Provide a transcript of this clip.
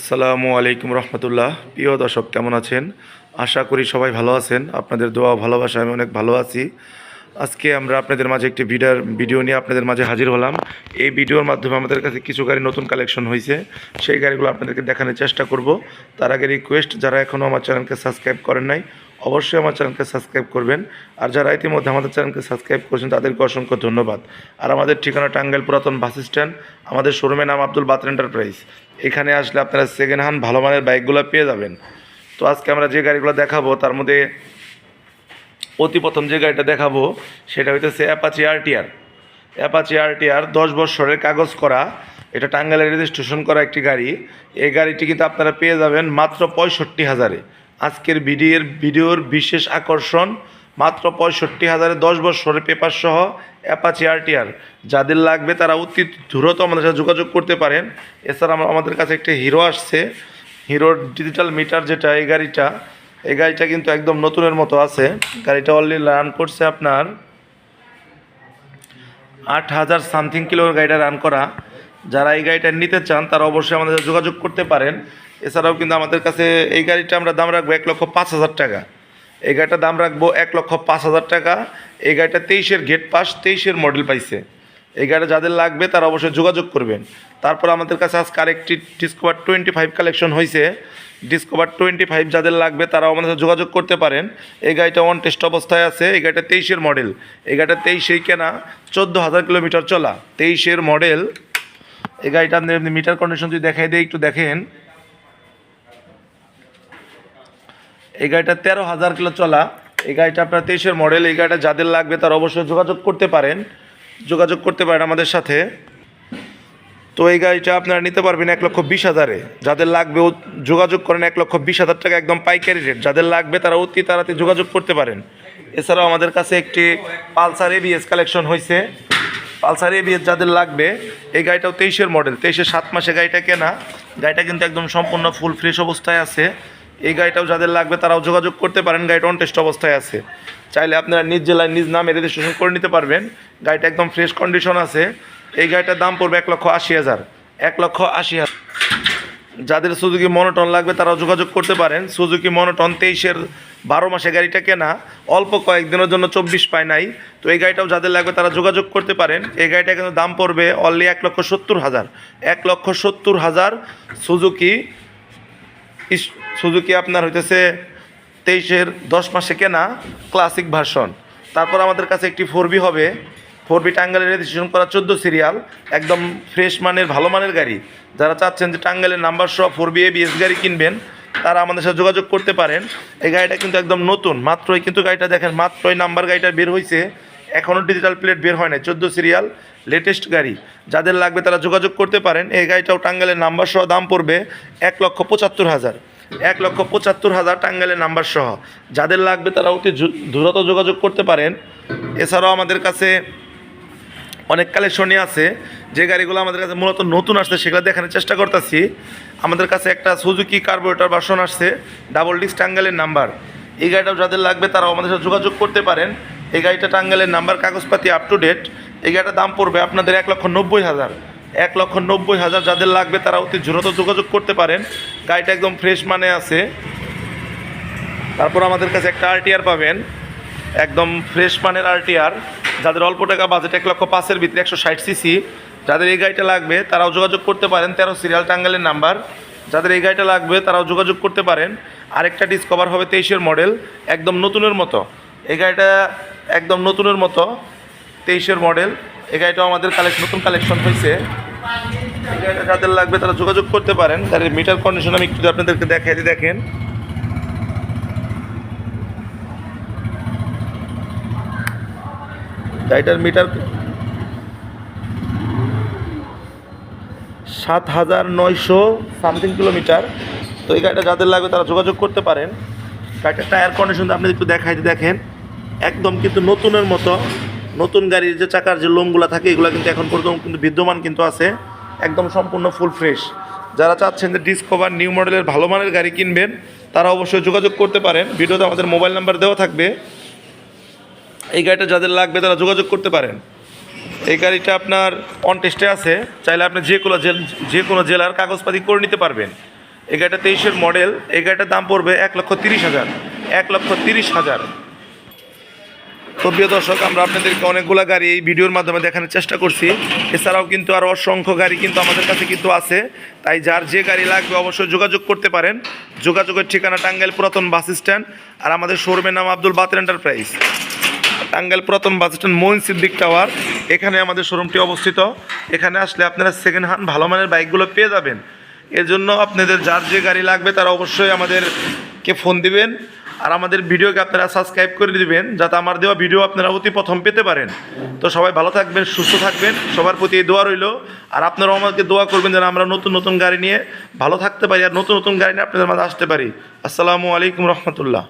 আসসালামু আলাইকুম রহমতুল্লাহ। প্রিয় দর্শক, কেমন আছেন? আশা করি সবাই ভালো আছেন। আপনাদের দোয়া ভালোবাসা, আমি অনেক ভালো আছি। আজকে আমরা আপনাদের মাঝে একটি ভিডিওর ভিডিও নিয়ে আপনাদের মাঝে হাজির হলাম। এই ভিডিওর মাধ্যমে আমাদের কাছে কিছু গাড়ি নতুন কালেকশন হয়েছে। সেই গাড়িগুলো আপনাদেরকে দেখানোর চেষ্টা করব। তার আগে রিকোয়েস্ট যারা এখনও আমার চ্যানেলকে সাবস্ক্রাইব করেন নাই অবশ্যই আমার চ্যানেলকে সাবস্ক্রাইব করবেন। আর যারা ইতিমধ্যে আমাদের চ্যানেলকে সাবস্ক্রাইব করেছেন, তাদেরকে অসংখ্য ধন্যবাদ। আর আমাদের ঠিকানা টাঙ্গাইল পুরাতন বাস স্ট্যান্ড, আমাদের শোরুমের নাম আব্দুল বাতর এন্টারপ্রাইজ। এখানে আসলে আপনারা সেকেন্ড হ্যান্ড ভালো মানের বাইকগুলো পেয়ে যাবেন। তো আজকে আমরা যে গাড়িগুলো দেখাবো, তার মধ্যে অতি প্রথম যে গাড়িটা দেখাবো, সেটা হইতেছে অ্যাপাচি আরটিআর অ্যাপাচি আরটিআর দশ বছরের কাগজ করা, এটা টাঙ্গাইলে রেজিস্ট্রেশন করা একটি গাড়ি। এই গাড়িটি কিন্তু আপনারা পেয়ে যাবেন মাত্র পঁয়ষট্টি হাজারে। আজকের ভিডিওর ভিডিওর বিশেষ আকর্ষণ মাত্র পঁয়ষট্টি হাজারে দশ বছরের পেপার সহ অ্যাপাচি আরটিআর যাদের লাগবে তারা অতি দ্রুত আমাদের সাথে যোগাযোগ করতে পারেন। এছাড়া আমাদের কাছে একটি হিরো আসছে। হিরোর ডিজিটাল মিটার যেটা, এই গাড়িটা এই গাড়িটা কিন্তু একদম নতুনের মতো আছে। গাড়িটা অলরেডি রান করছে আপনার আট হাজার সামথিং কিলো গাড়িটা রান করা। যারা এই গাড়িটা নিতে চান তারা অবশ্যই আমাদের সাথে যোগাযোগ করতে পারেন। এছাড়াও কিন্তু আমাদের কাছে এই গাড়িটা আমরা দাম রাখব এক লক্ষ পাঁচ হাজার টাকা। এই গাড়িটার দাম রাখব এক লক্ষ পাঁচ হাজার টাকা। এই গাড়িটা তেইশের গেট পাস, তেইশের মডেল পাইছে। এই গাড়িটা যাদের লাগবে তারা অবশ্যই যোগাযোগ করবেন। তারপর আমাদের কাছে আজকে আরেকটি ডিসকভার টোয়েন্টি ফাইভ কালেকশন হয়েছে ডিসকভার টোয়েন্টি ফাইভ যাদের লাগবে তারা আমাদের সাথে যোগাযোগ করতে পারেন। এই গাড়িটা অন টেস্ট অবস্থায় আছে। এই গাড়িটা তেইশের মডেল এই গাড়িটা তেইশেই কেনা, চোদ্দ হাজার কিলোমিটার চলা। তেইশের মডেল এই গাড়িটা আপনি মিটার কন্ডিশন যদি দেখাই দিয়ে একটু দেখেন। এই গাড়িটা তেরো হাজার কিলো চলা। এই গাড়িটা আপনার তেইশের মডেল এই গাড়িটা যাদের লাগবে তারা অবশ্যই যোগাযোগ করতে পারেন। যোগাযোগ করতে পারেন আমাদের সাথে। তো এই গাড়িটা আপনারা নিতে পারবেন এক লক্ষ বিশ হাজারে। যাদের লাগবে যোগাযোগ করেন এক লক্ষ বিশ হাজার টাকা, একদম পাইকারি রেট যাদের লাগবে তারা অতি তাড়াতাড়ি যোগাযোগ করতে পারেন। এছাড়াও আমাদের কাছে একটি পালসার এবিএস কালেকশন হয়েছে পালসার এবিএস যাদের লাগবে, এই গাড়িটাও তেইশের মডেল তেইশের সাত মাসে গাড়িটা কেনা। গাড়িটা কিন্তু একদম সম্পূর্ণ ফুল ফ্রেশ অবস্থায় আছে। এই গাড়িটাও যাদের লাগবে তারাও যোগাযোগ করতে পারেন। গাড়িটা অন টেস্ট অবস্থায় আছে। চাইলে আপনারা নিজ জেলায় নিজ নামে রেজিস্ট্রেশন করে নিতে পারবেন। গাড়িটা একদম ফ্রেশ কন্ডিশন আছে। এই গাড়িটার দাম পড়বে এক লক্ষ আশি হাজার। এক লক্ষ আশি হাজার। যাদের সুজুকি মনোটন লাগবে তারাও যোগাযোগ করতে পারেন। সুজুকি মনোটন তেইশের বারো মাসে গাড়িটা কেনা। অল্প কয়েকদিনের জন্য চব্বিশ পায় নাই। তো এই গাড়িটাও যাদের লাগবে তারা যোগাযোগ করতে পারেন। এই গাড়িটা কিন্তু দাম পড়বে অনলি এক লক্ষ সত্তর হাজার। এক লক্ষ সত্তর হাজার সুজুকি সুজুকি আপনার হইতেছে তেইশের দশ মাসে কেনা ক্লাসিক ভার্সন তারপর আমাদের কাছে একটি ফোর বি হবে। ফোর বি টাঙ্গাইলের রেজিস্ট্রেশন করা চোদ্দ সিরিয়াল একদম ফ্রেশ মানের, ভালো মানের গাড়ি। যারা চাচ্ছেন যে টাঙ্গাইলের নাম্বার সহ ফোর বি এবিএস গাড়ি কিনবেন, তারা আমাদের সাথে যোগাযোগ করতে পারেন। এই গাড়িটা কিন্তু একদম নতুন, মাত্রই কিন্তু গাড়িটা দেখেন, মাত্রই নাম্বার গাড়িটা বের হয়েছে এখনও ডিজিটাল প্লেট বের হয় নাই, চোদ্দ সিরিয়াল লেটেস্ট গাড়ি। যাদের লাগবে তারা যোগাযোগ করতে পারেন। এই গাড়িটাও টাঙ্গাইলের নাম্বার সহ দাম পড়বে এক লক্ষ পঁচাত্তর হাজার। এক লক্ষ পঁচাত্তর হাজার টাঙ্গাইলের নাম্বার সহ। যাদের লাগবে তারা অতি দ্রুত যোগাযোগ করতে পারেন। এছাড়াও আমাদের কাছে অনেক কালেকশনই আছে। যে গাড়িগুলো আমাদের কাছে মূলত নতুন আসছে সেগুলো দেখানোর চেষ্টা করতেছি। আমাদের কাছে একটা সুজুকি কার্বোরেটর বাসন আসছে ডাবল ডিস্ক টাঙ্গাইলের নাম্বার এই গাড়িটাও যাদের লাগবে তারাও আমাদের সাথে যোগাযোগ করতে পারেন। এই গাড়িটা টাঙ্গাইলের নাম্বার কাগজপাতি আপ টু ডেট এই গাড়িটার দাম পড়বে আপনাদের এক লক্ষ নব্বই হাজার। এক লক্ষ নব্বই হাজার যাদের লাগবে তারা অতি দ্রুত যোগাযোগ করতে পারেন। গাড়িটা একদম ফ্রেশ মানে আছে। তারপর আমাদের কাছে একটা আরটিআর পাবেন। একদম ফ্রেশ মানের আরটিআর যাদের অল্প টাকা বাজেট এক লক্ষ পাঁচের ভিতরে একশো ষাট সিসি যাদের এই গাড়িটা লাগবে, তারাও যোগাযোগ করতে পারেন। তেরো সিরিয়াল টাঙ্গালের নাম্বার যাদের এই গাড়িটা লাগবে, তারাও যোগাযোগ করতে পারেন। আরেকটা ডিসকভার হবে তেইশের মডেল একদম নতুনের মতো। এই গাড়িটা একদম নতুনের মতো, তেইশের মডেল এই আমাদের কালেকশন নতুন কালেকশন হয়েছে। এই গাড়িটা যাদের লাগবে তারা যোগাযোগ করতে পারেন। গাড়ির মিটার কন্ডিশন আমি একটু আপনাদেরকে দেখাই দেখেন। গাড়িটার মিটার সাত হাজার নয়শো সামথিং কিলোমিটার তো এই গাড়িটা যাদের লাগবে তারা যোগাযোগ করতে পারেন। গাড়িটার টায়ার কন্ডিশন আপনি একটু দেখাই দেখেন। একদম কিন্তু নতুনের মতো। নতুন গাড়ির যে চাকার যে লোমগুলো থাকে, এগুলো কিন্তু এখন পর্যন্ত কিন্তু বিদ্যমান কিন্তু আছে। একদম সম্পূর্ণ ফুল ফ্রেশ যারা চাচ্ছেন যে ডিসকভার নিউ মডেলের ভালো মানের গাড়ি কিনবেন, তারা অবশ্যই যোগাযোগ করতে পারেন। ভিডিওতে আমাদের মোবাইল নাম্বার দেওয়া থাকবে। এই গাড়িটা যাদের লাগবে, তারা যোগাযোগ করতে পারেন। এই গাড়িটা আপনার অন টেস্টে আছে। চাইলে আপনি যে কোনো যে কোনো জেলার কাগজপাতি করে নিতে পারবেন। এই গাড়িটা তেইশের মডেল এই গাড়িটার দাম পড়বে এক লক্ষ তিরিশ হাজার। এক লক্ষ তিরিশ হাজার। তো প্রিয় দর্শক, আমরা আপনাদেরকে অনেকগুলো গাড়ি এই ভিডিওর মাধ্যমে দেখানোর চেষ্টা করছি। এছাড়াও কিন্তু আরও অসংখ্য গাড়ি কিন্তু আমাদের কাছে কিন্তু আছে। তাই যার যে গাড়ি লাগবে অবশ্যই যোগাযোগ করতে পারেন। যোগাযোগের ঠিকানা টাঙ্গাইল পুরাতন বাস স্ট্যান্ড আর আমাদের শোরুমের নাম আব্দুল বাতের এন্টারপ্রাইজ। টাঙ্গাইল পুরাতন bus stand Moin Siddique tower. এখানে আমাদের শোরুমটি অবস্থিত। এখানে আসলে আপনারা সেকেন্ড হ্যান্ড ভালো মানের বাইকগুলো পেয়ে যাবেন। এর জন্য আপনাদের যার যে গাড়ি লাগবে তারা অবশ্যই আমাদেরকে ফোন দিবেন। আর আমাদের ভিডিওকে আপনারা সাবস্ক্রাইব করে দিবেন, যাতে আমার দেওয়া ভিডিও আপনারা অতি প্রথম পেতে পারেন। তো সবাই ভালো থাকবেন, সুস্থ থাকবেন, সবার প্রতি এই দোয়া রইল। আর আপনারাও আমাকে দোয়া করবেন যেন আমরা নতুন নতুন গাড়ি নিয়ে ভালো থাকতে পারি আর নতুন নতুন গাড়ি নিয়ে আপনাদের মাঝে আসতে পারি। আসসালামু আলাইকুম রহমতুল্লাহ।